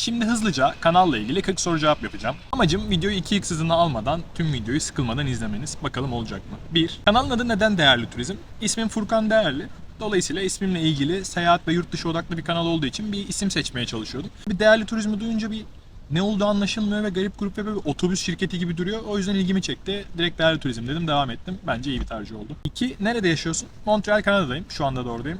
Şimdi hızlıca kanalla ilgili 40 soru cevap yapacağım. Amacım videoyu 2x hızına almadan tüm videoyu sıkılmadan izlemeniz. Bakalım olacak mı? 1. Kanalın adı neden Değerli Turizm? İsmim Furkan Değerli. Dolayısıyla ismimle ilgili seyahat ve yurt dışı odaklı bir kanal olduğu için bir isim seçmeye çalışıyordum. Bir değerli turizmi duyunca bir ne olduğu anlaşılmıyor ve garip grup ve bir otobüs şirketi gibi duruyor. O yüzden ilgimi çekti. Direkt değerli turizm dedim, devam ettim. Bence iyi bir tercih oldu. 2. Nerede yaşıyorsun? Montreal, Kanada'dayım. Şu anda da oradayım.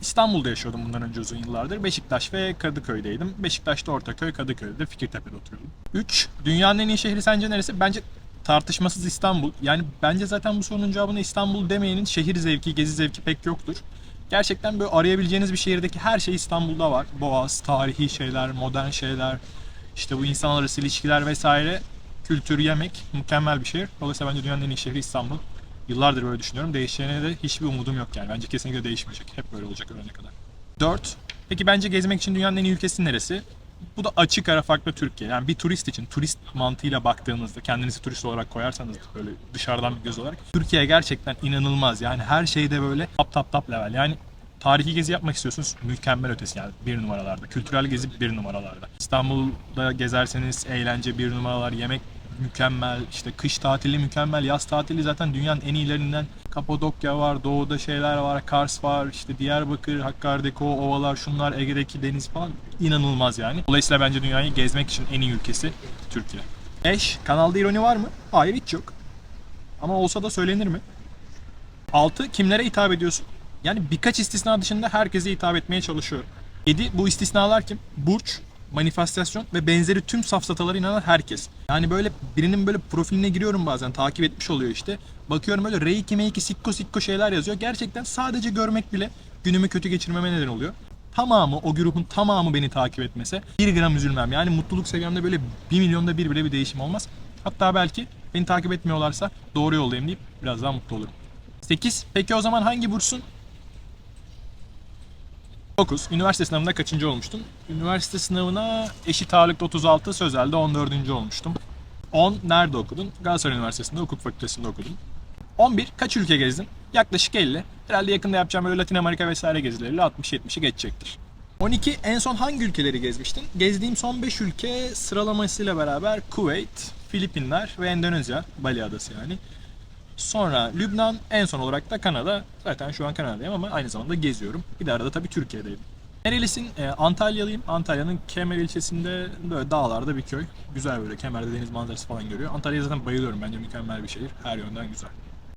İstanbul'da yaşıyordum bundan önce uzun yıllardır. Beşiktaş ve Kadıköy'deydim. Beşiktaş'ta Ortaköy, Kadıköy'de Fikirtepe'de oturuyordum. 3. Dünyanın en iyi şehri sence neresi? Bence tartışmasız İstanbul. Yani bence zaten bu sorunun cevabını İstanbul demeyenin şehir zevki, gezi zevki pek yoktur. Gerçekten böyle arayabileceğiniz bir şehirdeki her şey İstanbul'da var. Boğaz, tarihi şeyler, modern şeyler, işte bu insan arası ilişkiler vesaire. Kültür, yemek mükemmel bir şehir. Dolayısıyla bence dünyanın en iyi şehri İstanbul. Yıllardır böyle düşünüyorum. Değişeceğine de hiçbir umudum yok yani. Bence kesinlikle değişmeyecek. Hep böyle olacak ölene kadar. 4. Peki bence gezmek için dünyanın en iyi ülkesi neresi? Bu da açık ara farklı Türkiye. Yani bir turist için, turist mantığıyla baktığınızda, kendinizi turist olarak koyarsanız böyle dışarıdan bir göz olarak Türkiye gerçekten inanılmaz. Yani her şeyde böyle tap tap tap level. Yani tarihi gezi yapmak istiyorsunuz mükemmel ötesi yani bir numaralarda. Kültürel gezi bir numaralarda. İstanbul'da gezerseniz eğlence bir numaralar, yemek mükemmel, işte kış tatili mükemmel, yaz tatili zaten dünyanın en iyilerinden. Kapadokya var, doğuda şeyler var, Kars var, işte Diyarbakır, Hakkari'deki o ovalar, şunlar, Ege'deki deniz falan inanılmaz yani. Dolayısıyla bence dünyayı gezmek için en iyi ülkesi Türkiye. Eş, kanalda ironi var mı? Hayır hiç yok. Ama olsa da söylenir mi? 6. Kimlere hitap ediyorsun? Yani birkaç istisna dışında herkese hitap etmeye çalışıyorum. 7. Bu istisnalar kim? Burç, manifestasyon ve benzeri tüm safsatalara inanan herkes. Yani böyle birinin böyle profiline giriyorum bazen takip etmiş oluyor işte. Bakıyorum böyle reiki meiki sikko sikko şeyler yazıyor. Gerçekten sadece görmek bile günümü kötü geçirmeme neden oluyor. Tamamı o grubun tamamı beni takip etmese bir gram üzülmem. Yani mutluluk seviyemde böyle bir milyonda bir bile bir değişim olmaz. Hatta belki beni takip etmiyorlarsa doğru yoldayım deyip biraz daha mutlu olurum. 8. Peki o zaman hangi bursun? 9. Üniversite sınavında kaçıncı olmuştun? Üniversite sınavına eşit ağırlıkta 36, sözelde 14. olmuştum. 10. Nerede okudun? Galatasaray Üniversitesi'nde hukuk fakültesinde okudum. 11. Kaç ülke gezdin? Yaklaşık 50. Herhalde yakında yapacağım böyle Latin Amerika vesaire gezileriyle 60-70'i geçecektir. 12. En son hangi ülkeleri gezmiştin? Gezdiğim son 5 ülke sıralamasıyla beraber Kuveyt, Filipinler ve Endonezya, Bali Adası yani. Sonra Lübnan, en son olarak da Kanada. Zaten şu an Kanada'dayım ama aynı zamanda geziyorum. Bir de arada tabii Türkiye'deyim. Nerelisin? Ee, Antalyalıyım. Antalya'nın Kemer ilçesinde böyle dağlarda bir köy. Güzel böyle Kemer'de deniz manzarası falan görüyor. Antalya'ya zaten bayılıyorum. Bence mükemmel bir şehir. Her yönden güzel.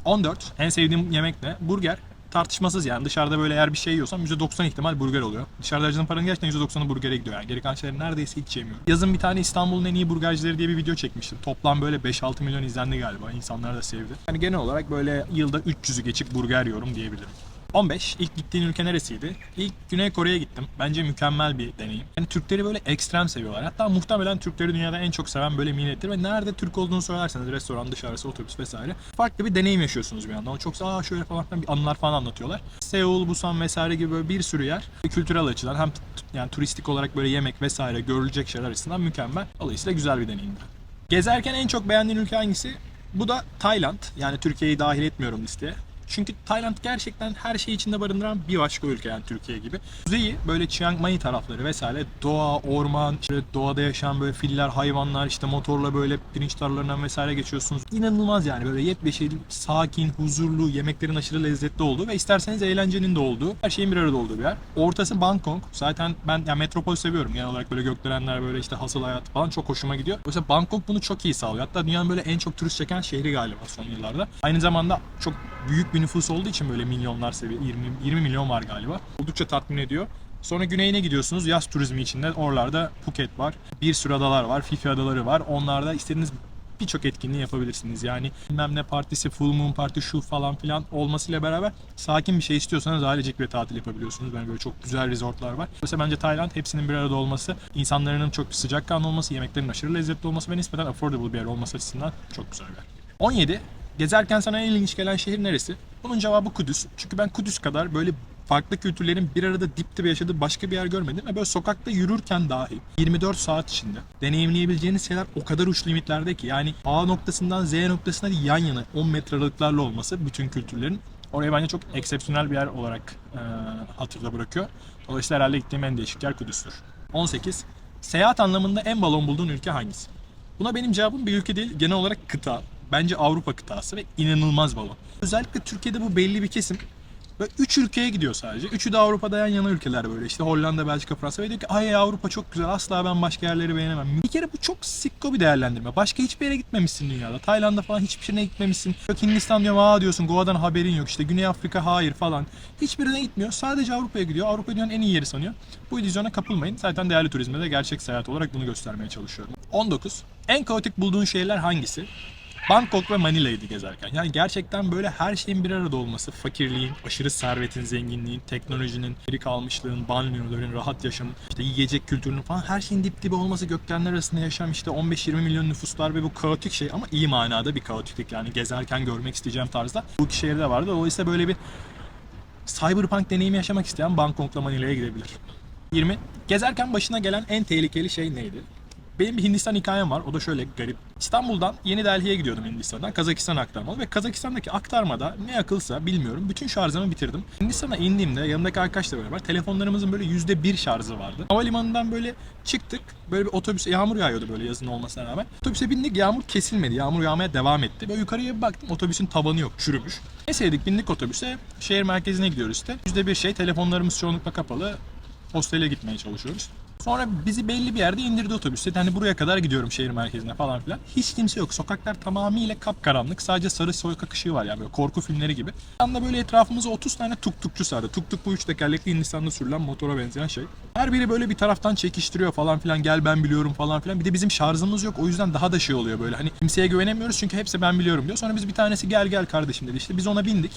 14. En sevdiğim yemek ne? Burger. Tartışmasız yani dışarıda böyle eğer bir şey yiyorsam %90 ihtimal burger oluyor. Dışarıda harcadığım paranın gerçekten %90'ı burgere gidiyor yani. Geri kalan şeyleri neredeyse hiç yemiyorum. Yazın bir tane İstanbul'un en iyi burgercileri diye bir video çekmiştim. Toplam böyle 5-6 milyon izlendi galiba. İnsanlar da sevdi. Yani genel olarak böyle yılda 300'ü geçip burger yiyorum diyebilirim. 15. İlk gittiğin ülke neresiydi? İlk Güney Kore'ye gittim. Bence mükemmel bir deneyim. Yani Türkleri böyle ekstrem seviyorlar. Hatta muhtemelen Türkleri dünyada en çok seven böyle millettir ve nerede Türk olduğunu söylerseniz restoran, dışarısı, otobüs vesaire farklı bir deneyim yaşıyorsunuz bir yandan. Çok aa şöyle falan bir anılar falan anlatıyorlar. Seul, Busan vesaire gibi böyle bir sürü yer kültürel açıdan hem yani turistik olarak böyle yemek vesaire görülecek şeyler açısından mükemmel. Dolayısıyla güzel bir deneyimdi. Gezerken en çok beğendiğin ülke hangisi? Bu da Tayland. Yani Türkiye'yi dahil etmiyorum listeye. Çünkü Tayland gerçekten her şeyi içinde barındıran bir başka ülke yani Türkiye gibi. Kuzeyi böyle Chiang Mai tarafları vesaire doğa, orman, işte doğada yaşayan böyle filler, hayvanlar işte motorla böyle pirinç tarlalarından vesaire geçiyorsunuz. İnanılmaz yani böyle yepyeşil, sakin, huzurlu, yemeklerin aşırı lezzetli olduğu ve isterseniz eğlencenin de olduğu, her şeyin bir arada olduğu bir yer. Ortası Bangkok. Zaten ben yani metropol seviyorum. Genel olarak böyle gökdelenler böyle işte hasıl hayat falan çok hoşuma gidiyor. Oysa Bangkok bunu çok iyi sağlıyor. Hatta dünyanın böyle en çok turist çeken şehri galiba son yıllarda. Aynı zamanda çok büyük bir nüfus olduğu için böyle milyonlar seviye 20 20 milyon var galiba. Oldukça tatmin ediyor. Sonra güneyine gidiyorsunuz yaz turizmi içinde. Oralarda Phuket var. Bir sürü adalar var. Fifi adaları var. Onlarda istediğiniz birçok etkinliği yapabilirsiniz. Yani bilmem ne partisi, full moon parti şu falan filan olmasıyla beraber sakin bir şey istiyorsanız ailecek bir tatil yapabiliyorsunuz. Yani böyle çok güzel resortlar var. Mesela bence Tayland hepsinin bir arada olması, insanların çok sıcakkanlı olması, yemeklerin aşırı lezzetli olması ve nispeten affordable bir yer olması açısından çok güzel bir yer. 17. Gezerken sana en ilginç gelen şehir neresi? Bunun cevabı Kudüs. Çünkü ben Kudüs kadar böyle farklı kültürlerin bir arada dip dibe yaşadığı başka bir yer görmedim. Ve böyle sokakta yürürken dahi 24 saat içinde deneyimleyebileceğiniz şeyler o kadar uç limitlerde ki. Yani A noktasından Z noktasına yan yana 10 metre aralıklarla olması bütün kültürlerin orayı bence çok eksepsiyonel bir yer olarak e, hatırda bırakıyor. Dolayısıyla herhalde gittiğim en değişik yer Kudüs'tür. 18. Seyahat anlamında en balon bulduğun ülke hangisi? Buna benim cevabım bir ülke değil, genel olarak kıta. Bence Avrupa kıtası ve inanılmaz balon. Özellikle Türkiye'de bu belli bir kesim. Ve 3 ülkeye gidiyor sadece. Üçü de Avrupa'da yan yana ülkeler böyle. İşte Hollanda, Belçika, Fransa. Ve diyor ki ay Avrupa çok güzel. Asla ben başka yerleri beğenemem. Bir kere bu çok sikko bir değerlendirme. Başka hiçbir yere gitmemişsin dünyada. Tayland'a falan hiçbir yerine gitmemişsin. Yok Hindistan diyorum aa diyorsun. Goa'dan haberin yok. İşte Güney Afrika hayır falan. Hiçbirine gitmiyor. Sadece Avrupa'ya gidiyor. Avrupa dünyanın en iyi yeri sanıyor. Bu illüzyona kapılmayın. Zaten değerli turizmde de gerçek seyahat olarak bunu göstermeye çalışıyorum. 19. En kaotik bulduğun şehirler hangisi? Bangkok ve Manila'ydı gezerken. Yani gerçekten böyle her şeyin bir arada olması, fakirliğin, aşırı servetin, zenginliğin, teknolojinin, geri kalmışlığın, banliyölerin, rahat yaşamın, işte yiyecek kültürünün falan her şeyin dip dibe olması, gökdelenler arasında yaşam işte 15-20 milyon nüfuslar ve bu kaotik şey ama iyi manada bir kaotiklik yani gezerken görmek isteyeceğim tarzda. Bu iki şehirde vardı. Dolayısıyla böyle bir cyberpunk deneyimi yaşamak isteyen Bangkok'la Manila'ya gidebilir. 20. Gezerken başına gelen en tehlikeli şey neydi? Benim bir Hindistan hikayem var. O da şöyle garip. İstanbul'dan Yeni Delhi'ye gidiyordum Hindistan'dan. Kazakistan aktarmalı ve Kazakistan'daki aktarmada ne akılsa bilmiyorum. Bütün şarjımı bitirdim. Hindistan'a indiğimde yanımdaki arkadaşla beraber telefonlarımızın böyle %1 şarjı vardı. Havalimanından böyle çıktık. Böyle bir otobüs yağmur yağıyordu böyle yazın olmasına rağmen. Otobüse bindik yağmur kesilmedi. Yağmur yağmaya devam etti. Böyle yukarıya bir baktım otobüsün tabanı yok çürümüş. Neyse dedik bindik otobüse. Şehir merkezine gidiyoruz işte. %1 şey telefonlarımız çoğunlukla kapalı. Hostele gitmeye çalışıyoruz. Sonra bizi belli bir yerde indirdi otobüs. Dedi hani buraya kadar gidiyorum şehir merkezine falan filan. Hiç kimse yok. Sokaklar tamamıyla kapkaranlık. Sadece sarı sokak ışığı var yani böyle korku filmleri gibi. Anda böyle etrafımıza 30 tane tuktukçu sardı. Tuktuk bu üç tekerlekli Hindistan'da sürülen motora benzeyen şey. Her biri böyle bir taraftan çekiştiriyor falan filan. Gel ben biliyorum falan filan. Bir de bizim şarjımız yok. O yüzden daha da şey oluyor böyle. Hani kimseye güvenemiyoruz çünkü hepsi ben biliyorum diyor. Sonra biz bir tanesi gel gel kardeşim dedi. İşte biz ona bindik.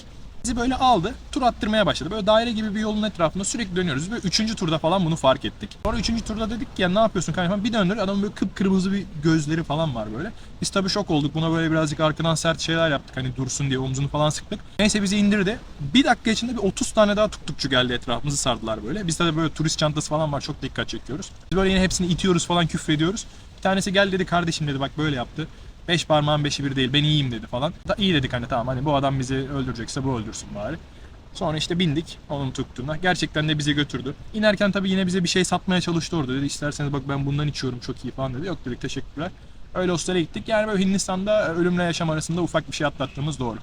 Bizi böyle aldı, tur attırmaya başladı. Böyle daire gibi bir yolun etrafında sürekli dönüyoruz. Böyle üçüncü turda falan bunu fark ettik. Sonra üçüncü turda dedik ki ya ne yapıyorsun kanka. Bir döndür adamın böyle kıpkırmızı bir gözleri falan var böyle. Biz tabii şok olduk. Buna böyle birazcık arkadan sert şeyler yaptık. Hani dursun diye omzunu falan sıktık. Neyse bizi indirdi. Bir dakika içinde bir 30 tane daha tuktukçu geldi etrafımızı sardılar böyle. Bizde de böyle turist çantası falan var. Çok dikkat çekiyoruz. Biz böyle yine hepsini itiyoruz falan küfrediyoruz. Bir tanesi gel dedi kardeşim dedi bak böyle yaptı. Beş parmağın beşi bir değil ben iyiyim dedi falan. Da iyi dedik hani tamam hani bu adam bizi öldürecekse bu öldürsün bari. Sonra işte bindik onun tuttuğuna. Gerçekten de bizi götürdü. İnerken tabii yine bize bir şey satmaya çalıştı orada. Dedi isterseniz bak ben bundan içiyorum çok iyi falan dedi. Yok dedik teşekkürler. Öyle hostele gittik. Yani böyle Hindistan'da ölümle yaşam arasında ufak bir şey atlattığımız doğru.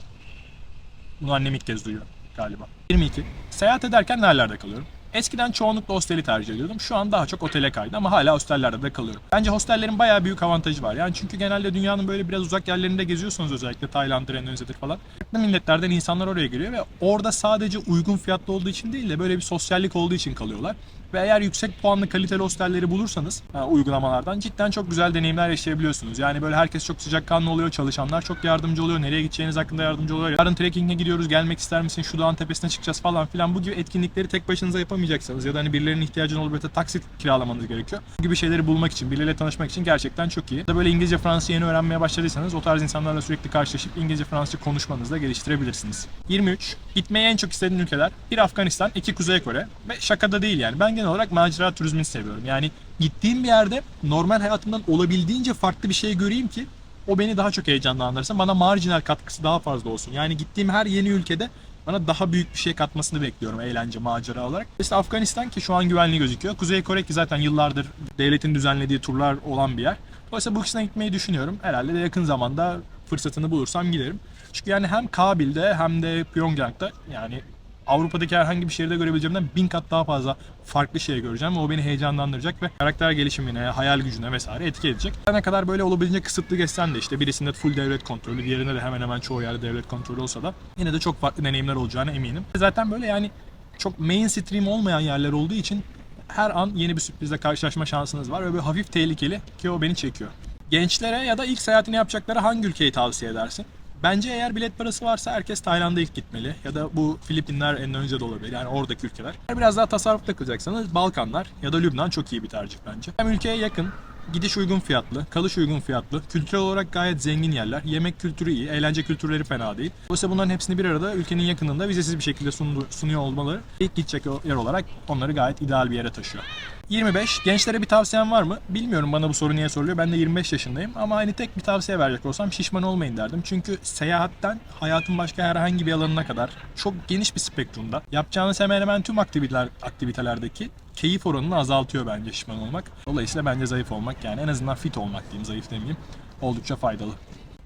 Bunu annem ilk kez duyuyor galiba. 22. Seyahat ederken nerelerde kalıyorum? Eskiden çoğunlukla hosteli tercih ediyordum. Şu an daha çok otele kaydı ama hala hostellerde de kalıyorum. Bence hostellerin bayağı büyük avantajı var. Yani çünkü genelde dünyanın böyle biraz uzak yerlerinde geziyorsunuz özellikle Tayland'dır, Endonezya'dır falan. Farklı milletlerden insanlar oraya geliyor ve orada sadece uygun fiyatlı olduğu için değil de böyle bir sosyallik olduğu için kalıyorlar. Ve eğer yüksek puanlı kaliteli hostelleri bulursanız ha, uygulamalardan cidden çok güzel deneyimler yaşayabiliyorsunuz. Yani böyle herkes çok sıcakkanlı oluyor, çalışanlar çok yardımcı oluyor, nereye gideceğiniz hakkında yardımcı oluyor. Yarın trekking'e gidiyoruz, gelmek ister misin, şu dağın tepesine çıkacağız falan filan. Bu gibi etkinlikleri tek başınıza yapamayacaksanız ya da hani birilerinin ihtiyacın olup böyle taksit kiralamanız gerekiyor. Bu gibi şeyleri bulmak için, birileriyle tanışmak için gerçekten çok iyi. Ya da böyle İngilizce, Fransızca yeni öğrenmeye başladıysanız o tarz insanlarla sürekli karşılaşıp İngilizce, Fransızca konuşmanızı da geliştirebilirsiniz. 23. Gitmeyi en çok istediğin ülkeler. Bir Afganistan, iki Kuzey Kore. Ve şakada değil yani. Ben genel olarak macera turizmini seviyorum. Yani gittiğim bir yerde normal hayatımdan olabildiğince farklı bir şey göreyim ki o beni daha çok heyecanlandırsın. Bana marjinal katkısı daha fazla olsun. Yani gittiğim her yeni ülkede bana daha büyük bir şey katmasını bekliyorum eğlence, macera olarak. İşte Afganistan ki şu an güvenli gözüküyor. Kuzey Kore ki zaten yıllardır devletin düzenlediği turlar olan bir yer. Dolayısıyla bu ikisine gitmeyi düşünüyorum. Herhalde de yakın zamanda fırsatını bulursam giderim. Çünkü yani hem Kabil'de hem de Pyongyang'da yani Avrupa'daki herhangi bir şehirde görebileceğimden bin kat daha fazla farklı şey göreceğim ve o beni heyecanlandıracak ve karakter gelişimine, hayal gücüne vesaire etki edecek. Ne kadar böyle olabildiğince kısıtlı geçsen de işte birisinde full devlet kontrolü, diğerinde de hemen hemen çoğu yerde devlet kontrolü olsa da yine de çok farklı deneyimler olacağına eminim. Zaten böyle yani çok mainstream olmayan yerler olduğu için her an yeni bir sürprizle karşılaşma şansınız var ve böyle hafif tehlikeli ki o beni çekiyor. Gençlere ya da ilk seyahatini yapacakları hangi ülkeyi tavsiye edersin? Bence eğer bilet parası varsa herkes Tayland'a ilk gitmeli. Ya da bu Filipinler, Endonezya da olabilir. Yani oradaki ülkeler. Eğer biraz daha tasarruf takılacaksanız Balkanlar ya da Lübnan çok iyi bir tercih bence. Hem ülkeye yakın, gidiş uygun fiyatlı, kalış uygun fiyatlı, kültürel olarak gayet zengin yerler, yemek kültürü iyi, eğlence kültürleri fena değil. Dolayısıyla bunların hepsini bir arada ülkenin yakınında vizesiz bir şekilde sunuyor olmaları ilk gidecek yer olarak onları gayet ideal bir yere taşıyor. 25. Gençlere bir tavsiyen var mı? Bilmiyorum bana bu soru niye soruluyor. Ben de 25 yaşındayım. Ama hani tek bir tavsiye verecek olsam şişman olmayın derdim. Çünkü seyahatten hayatın başka herhangi bir alanına kadar çok geniş bir spektrumda yapacağınız hemen hemen tüm aktiviteler, aktivitelerdeki keyif oranını azaltıyor bence şişman olmak. Dolayısıyla bence zayıf olmak yani en azından fit olmak diyeyim zayıf demeyeyim oldukça faydalı.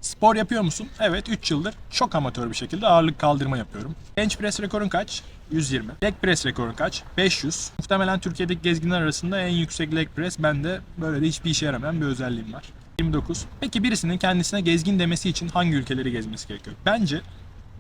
Spor yapıyor musun? Evet 3 yıldır çok amatör bir şekilde ağırlık kaldırma yapıyorum. Bench press rekorun kaç? 120. Leg press rekorun kaç? 500. Muhtemelen Türkiye'deki gezginler arasında en yüksek leg press bende böyle de hiçbir işe yaramayan bir özelliğim var. 29. Peki birisinin kendisine gezgin demesi için hangi ülkeleri gezmesi gerekiyor? Bence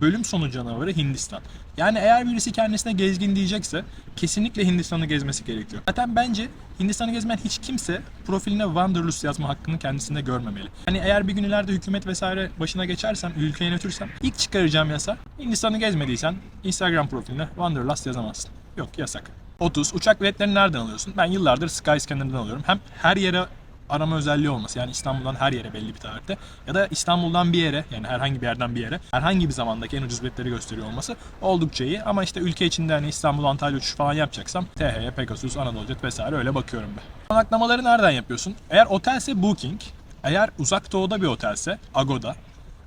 bölüm sonu canavarı Hindistan. Yani eğer birisi kendisine gezgin diyecekse kesinlikle Hindistan'ı gezmesi gerekiyor. Zaten bence Hindistan'ı gezmeyen hiç kimse profiline Wanderlust yazma hakkını kendisinde görmemeli. Hani eğer bir gün ileride hükümet vesaire başına geçersem, ülkeyi yönetirsem ilk çıkaracağım yasa Hindistan'ı gezmediysen Instagram profiline Wanderlust yazamazsın. Yok yasak. 30. Uçak biletlerini nereden alıyorsun? Ben yıllardır Skyscanner'dan alıyorum. Hem her yere arama özelliği olması yani İstanbul'dan her yere belli bir tarihte ya da İstanbul'dan bir yere yani herhangi bir yerden bir yere herhangi bir zamandaki en ucuz biletleri gösteriyor olması oldukça iyi ama işte ülke içinde hani İstanbul Antalya uçuşu falan yapacaksam THY, Pegasus, Anadolu Jet vesaire öyle bakıyorum ben. Konaklamaları nereden yapıyorsun? Eğer otelse Booking, eğer uzak doğuda bir otelse Agoda,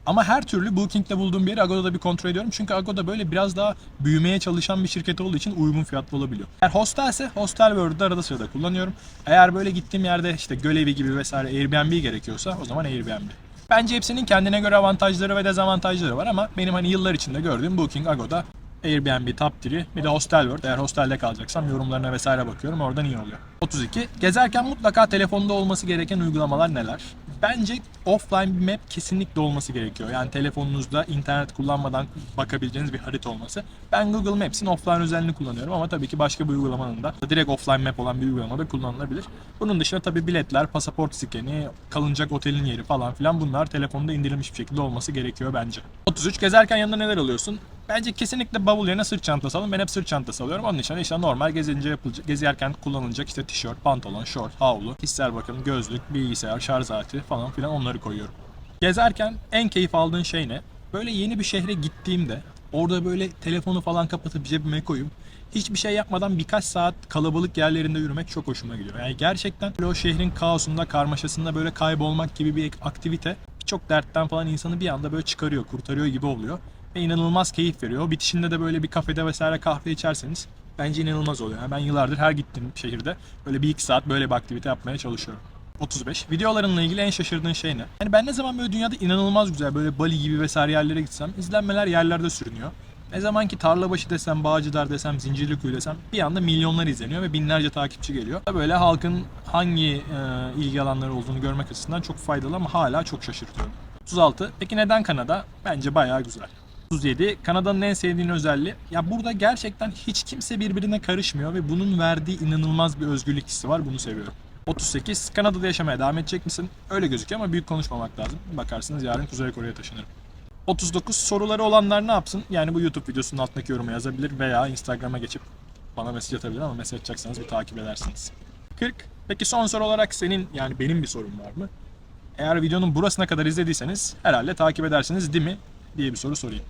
ama her türlü Booking'de bulduğum bir yeri Agoda'da bir kontrol ediyorum. Çünkü Agoda böyle biraz daha büyümeye çalışan bir şirket olduğu için uygun fiyatlı olabiliyor. Eğer hostelse Hostel World'da arada sırada kullanıyorum. Eğer böyle gittiğim yerde işte gölevi gibi vesaire Airbnb gerekiyorsa o zaman Airbnb. Bence hepsinin kendine göre avantajları ve dezavantajları var ama benim hani yıllar içinde gördüğüm Booking, Agoda, Airbnb top 3, bir de Hostel World. Eğer hostelde kalacaksam yorumlarına vesaire bakıyorum. Oradan iyi oluyor. 32. Gezerken mutlaka telefonda olması gereken uygulamalar neler? Bence offline bir map kesinlikle olması gerekiyor. Yani telefonunuzda internet kullanmadan bakabileceğiniz bir harita olması. Ben Google Maps'in offline özelliğini kullanıyorum ama tabii ki başka bir uygulamanın da direkt offline map olan bir uygulamada kullanılabilir. Bunun dışında tabii biletler, pasaport skeni, kalınacak otelin yeri falan filan bunlar telefonda indirilmiş bir şekilde olması gerekiyor bence. 33. Gezerken yanında neler alıyorsun? Bence kesinlikle bavul yerine sırt çantası alın. Ben hep sırt çantası alıyorum. Onun için işte normal gezince yapılacak, gezerken kullanılacak işte tişört, pantolon, şort, havlu, kişisel bakım, gözlük, bilgisayar, şarj aleti falan filan onları koyuyorum. Gezerken en keyif aldığın şey ne? Böyle yeni bir şehre gittiğimde orada böyle telefonu falan kapatıp cebime koyup hiçbir şey yapmadan birkaç saat kalabalık yerlerinde yürümek çok hoşuma gidiyor. Yani gerçekten o şehrin kaosunda, karmaşasında böyle kaybolmak gibi bir aktivite birçok dertten falan insanı bir anda böyle çıkarıyor, kurtarıyor gibi oluyor. Ve inanılmaz keyif veriyor. Bitişinde de böyle bir kafede vesaire kahve içerseniz bence inanılmaz oluyor. Yani ben yıllardır her gittiğim şehirde böyle bir iki saat böyle bir aktivite yapmaya çalışıyorum. 35. Videolarınla ilgili en şaşırdığın şey ne? Yani ben ne zaman böyle dünyada inanılmaz güzel böyle Bali gibi vesaire yerlere gitsem izlenmeler yerlerde sürünüyor. Ne zaman ki Tarlabaşı desem, Bağcılar desem, Zincirlikuyu desem bir anda milyonlar izleniyor ve binlerce takipçi geliyor. Böyle halkın hangi e, ilgi alanları olduğunu görmek açısından çok faydalı ama hala çok şaşırtıyor. 36. Peki neden Kanada? Bence bayağı güzel. 37. Kanada'nın en sevdiğin özelliği. Ya burada gerçekten hiç kimse birbirine karışmıyor ve bunun verdiği inanılmaz bir özgürlük hissi var. Bunu seviyorum. 38. Kanada'da yaşamaya devam edecek misin? Öyle gözüküyor ama büyük konuşmamak lazım. Bakarsınız yarın Kuzey Kore'ye taşınırım. 39. Soruları olanlar ne yapsın? Yani bu YouTube videosunun altındaki yoruma yazabilir veya Instagram'a geçip bana mesaj atabilir ama mesaj atacaksanız bir takip edersiniz. 40. Peki son soru olarak senin yani benim bir sorum var mı? Eğer videonun burasına kadar izlediyseniz herhalde takip edersiniz değil mi? diye bir soru sorayım.